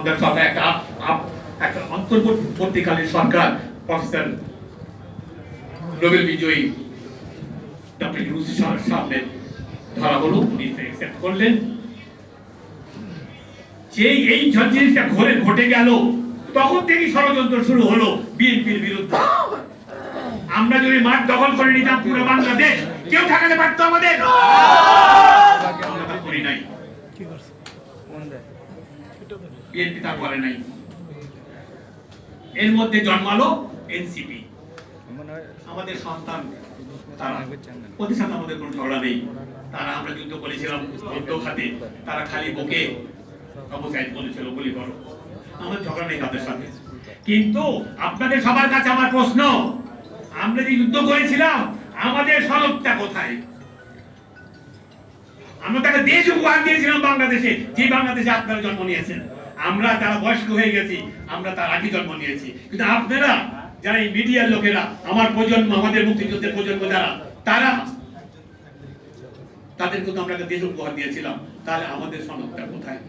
আমাদের সরকার একটা একটা অন্তর্বর্তীকালীন সরকার, প্রফেসর নোবেল বিজয়ী ডক্টর সাহেবের সামনে ধরা হলো, উনি অ্যাকসেপ্ট করলেন। যে এই জিনিসটা ঘরে ঘটে গেল, তখন থেকেই ষড়যন্ত্র শুরু হলো বিএনপির বিরুদ্ধে। আমরা যদি মাঠ দখল করে নিতাম পুরো বাংলাদেশ, কেউ ঠেকাতে পারতো আমাদের আমরা তা করি নাই বিএনপি তা করে নাই। এর মধ্যে জন্মালো এনসিপি। আমাদের সন্তান, তারা সাথে আমাদের কোনো ঝগড়া নেই। তারা আমরা যুদ্ধ করেছিলাম যুদ্ধ খাতে, তারা খালি বকে অবসাইড বলেছিল গুলি করো। আমাদের ঝগড়া নেই তাদের সাথে। কিন্তু আপনাদের সবার কাছে আমার প্রশ্ন, আমরা যে যুদ্ধ করেছিলাম, আমাদের সনদটা কোথায়? আমরা তাকে দেশ উপহার দিয়েছিলাম বাংলাদেশে, যে বাংলাদেশে আপনারা জন্ম নিয়েছেন। আমরা যারা বয়স্ক হয়ে গেছি, আমরা তার আগে জন্ম নিয়েছি। কিন্তু আপনারা, যারা এই মিডিয়ার লোকেরা, আমার প্রজন্ম, আমাদের মুক্তিযুদ্ধের প্রজন্ম যারা, তারা তাদেরকে তো আমরা দেশ উপহার দিয়েছিলাম, তাহলে আমাদের সনদটা কোথায়?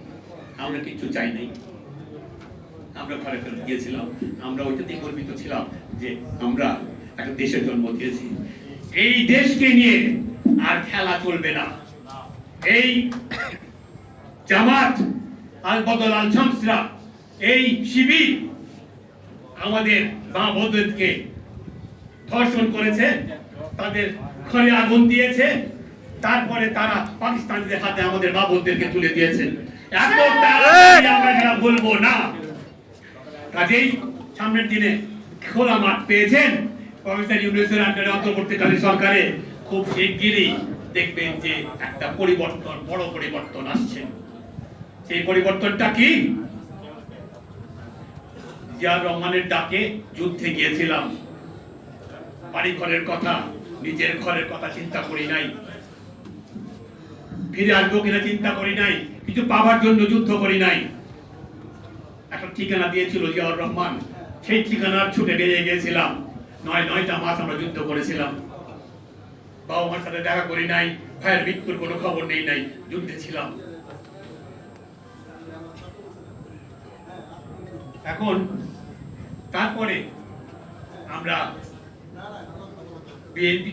আমরা কিছু চাই নাই। আমরা ঘরে ফেরত গিয়েছিলাম, আমরা ওইটাতেই গর্বিত ছিলাম যে আমরা একটা দেশের জন্ম দিয়েছি। এই দেশকে নিয়ে আর খেলা চলবে না। এই জামাত আল বদল আল শামসরা এই শিবির আমাদের মা বোনদেরকে ধর্ষণ করেছে তাদের ঘরে আগুন দিয়েছে তারপরে তারা পাকিস্তানিদের হাতে আমাদের মা বোনদেরকে তুলে দিয়েছে। আমরা বলব না কাজেই সামনের দিনে খোলা মাঠ পেয়েছেন। প্রফেসর ইউনুসের আন্ডারে অন্তর্বর্তীকালীন সরকারে খুব শিগগিরই দেখবেন যে একটা পরিবর্তন, বড় পরিবর্তন আসছে। সেই পরিবর্তনটা কি? জিয়াউর রহমানের ডাকে যুদ্ধে গিয়েছিলাম। বাড়ি ঘরের কথা, নিজের ঘরের কথা চিন্তা করি নাই। ফিরে আসব কিনা চিন্তা করি নাই। কিছু পাওয়ার জন্য যুদ্ধ করি নাই। একটা ঠিকানা দিয়েছিল জিয়াউর রহমান। সেই ঠিকানার ছুটে বেরিয়ে গিয়েছিলাম। নয়, নয়টা মাস আমরা যুদ্ধ করেছিলাম। বাবা মার সাথে দেখা করি নাই, ভাইয়ের মৃত্যুর কোনো খবর নেই নাই, যুদ্ধে ছিলাম। এখন তারপরে আমরা বিএনপি